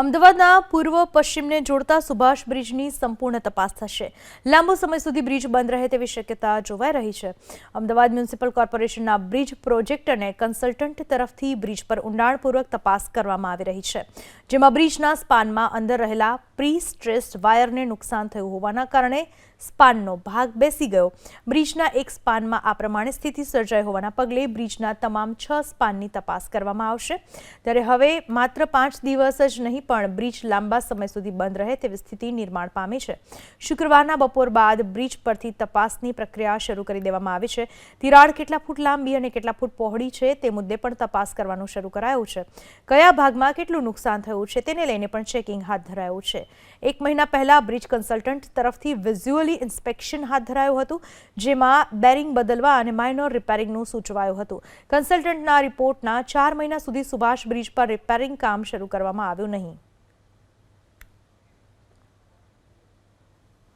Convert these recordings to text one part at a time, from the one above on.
અમદાવાદના પૂર્વ પશ્ચિમને જોડતા સુભાષ બ્રિજની સંપૂર્ણ તપાસ થશે. લાંબો સમય સુધી બ્રિજ બંધ રહે તેવી શક્યતા જોવાઈ રહી છે. અમદાવાદ મ્યુનિસિપલ કોર્પોરેશનના બ્રિજ પ્રોજેક્ટ અને કન્સલ્ટન્ટ તરફથી બ્રિજ પર ઊંડાણપૂર્વક તપાસ કરવામાં આવી રહી છે, જેમાં બ્રિજના સ્પાનમાં અંદર રહેલા પ્રી સ્ટ્રેસ્ડ વાયરને નુકસાન થયું હોવાના કારણે સ્પાનનો ભાગ બેસી ગયો. બ્રિજના એક સ્પાનમાં આ પ્રમાણે સ્થિતિ સર્જાઈ હોવાના પગલે બ્રિજના તમામ છ સ્પાનની તપાસ કરવામાં આવશે. ત્યારે હવે માત્ર પાંચ દિવસ જ નહીં, પણ બ્રિજ લાંબા સમય સુધી બંધ રહે તેવી સ્થિતિ નિર્માણ પામી છે. શુક્રવારના બપોર બાદ બ્રિજ પરથી તપાસની પ્રક્રિયા શરૂ કરી દેવામાં આવી છે. તિરાડ કેટલા ફૂટ લાંબી અને કેટલા ફૂટ પહોળી છે તે મુદ્દે પણ તપાસ કરવાનું શરૂ કરાયું છે. કયા ભાગમાં કેટલું નુકસાન થયું છે તેને લઈને પણ ચેકિંગ હાથ ધરાયું છે. એક મહિના પહેલા બ્રિજ કન્સલ્ટન્ટ તરફથી વિઝ્યુઅલી ઇન્સ્પેક્શન હાથ ધરાયું હતું, જેમાં બેરિંગ બદલવા અને માઇનોર રિપેરિંગનું સૂચવાયું હતું. કન્સલ્ટન્ટના રિપોર્ટના ચાર મહિના સુધી સુભાષ બ્રિજ પર રિપેરિંગ કામ શરૂ કરવામાં આવ્યું નહીં.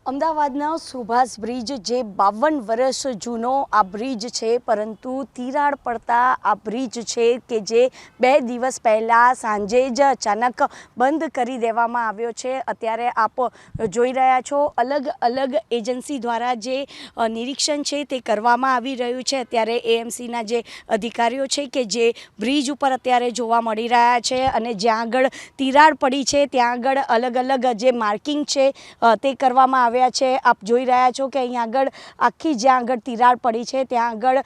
અમદાવાદના સુભાષ બ્રિજ જે બાવન વર્ષ જૂનો આ બ્રિજ છે, પરંતુ તિરાડ પડતા આ બ્રિજ છે કે જે બે દિવસ પહેલાં સાંજે જ અચાનક બંધ કરી દેવામાં આવ્યો છે. અત્યારે આપ જોઈ રહ્યા છો, અલગ અલગ એજન્સી દ્વારા જે નિરીક્ષણ છે તે કરવામાં આવી રહ્યું છે. અત્યારે એએમસીના જે અધિકારીઓ છે કે જે બ્રિજ ઉપર અત્યારે જોવા મળી રહ્યા છે અને જ્યાં આગળ તિરાડ પડી છે, ત્યાં આગળ અલગ અલગ જે માર્કિંગ છે તે કરવામાં આવ્યા છે. આપ જોઈ રહ્યા છો કે અહીંયા આગળ આખી જ્યાં આગળ તિરાડ પડી છે, ત્યાં આગળ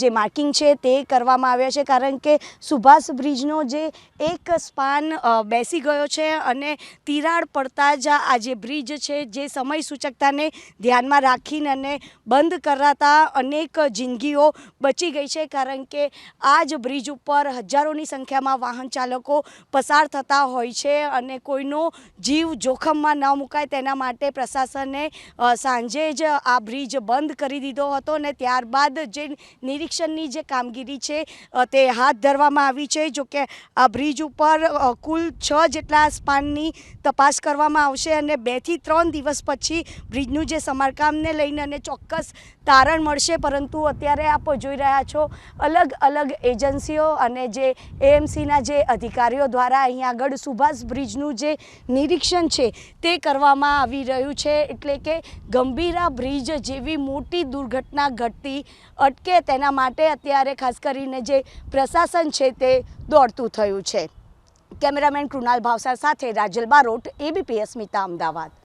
જે માર્કિંગ છે તે કરવામાં આવ્યા છે. કારણ કે સુભાષ બ્રિજનો જે એક સ્પાન બેસી ગયો છે અને તિરાડ પડતા જ આ જે બ્રિજ છે જે સમય સૂચકતાને ધ્યાનમાં રાખીને અને બંધ કરાતા અનેક જિંદગીઓ બચી ગઈ છે. કારણ કે આ જ બ્રિજ ઉપર હજારોની સંખ્યામાં વાહન ચાલકો પસાર થતા હોય છે અને કોઈનો જીવ જોખમમાં ન મુકાય તેના માટે પ્રશાસને અ, સાંજે જ આ બ્રિજ બંધ કરી દીધો હતો અને ત્યારબાદ જે નિરીક્ષણની જે કામગીરી છે તે હાથ ધરવામાં આવી છે. જોકે આ બ્રિજ ઉપર કુલ છ જેટલા સ્પાનની તપાસ કરવામાં આવશે અને બેથી ત્રણ દિવસ પછી બ્રિજનું જે સમારકામને લઈને અને ચોક્કસ તારણ મળશે. પરંતુ અત્યારે આપ જોઈ રહ્યા છો અલગ અલગ એજન્સીઓ અને જે એએમસીના જે અધિકારીઓ દ્વારા અહીંયા આગળ સુભાષ બ્રિજનું જે નિરીક્ષણ છે તે કરવામાં આવી રહ્યું છે. એટલે કે ગંભીરા બ્રિજ જેવી મોટી દુર્ઘટના ઘટતી અટકે તેના માટે અત્યારે ખાસ કરીને જે પ્રશાસન છે તે દોડતું થયું છે. કેમેરામેન કૃણાલ ભાવસાર સાથે રાજલ બારોટ એબીપીએસ મિતા અમદાવાદ.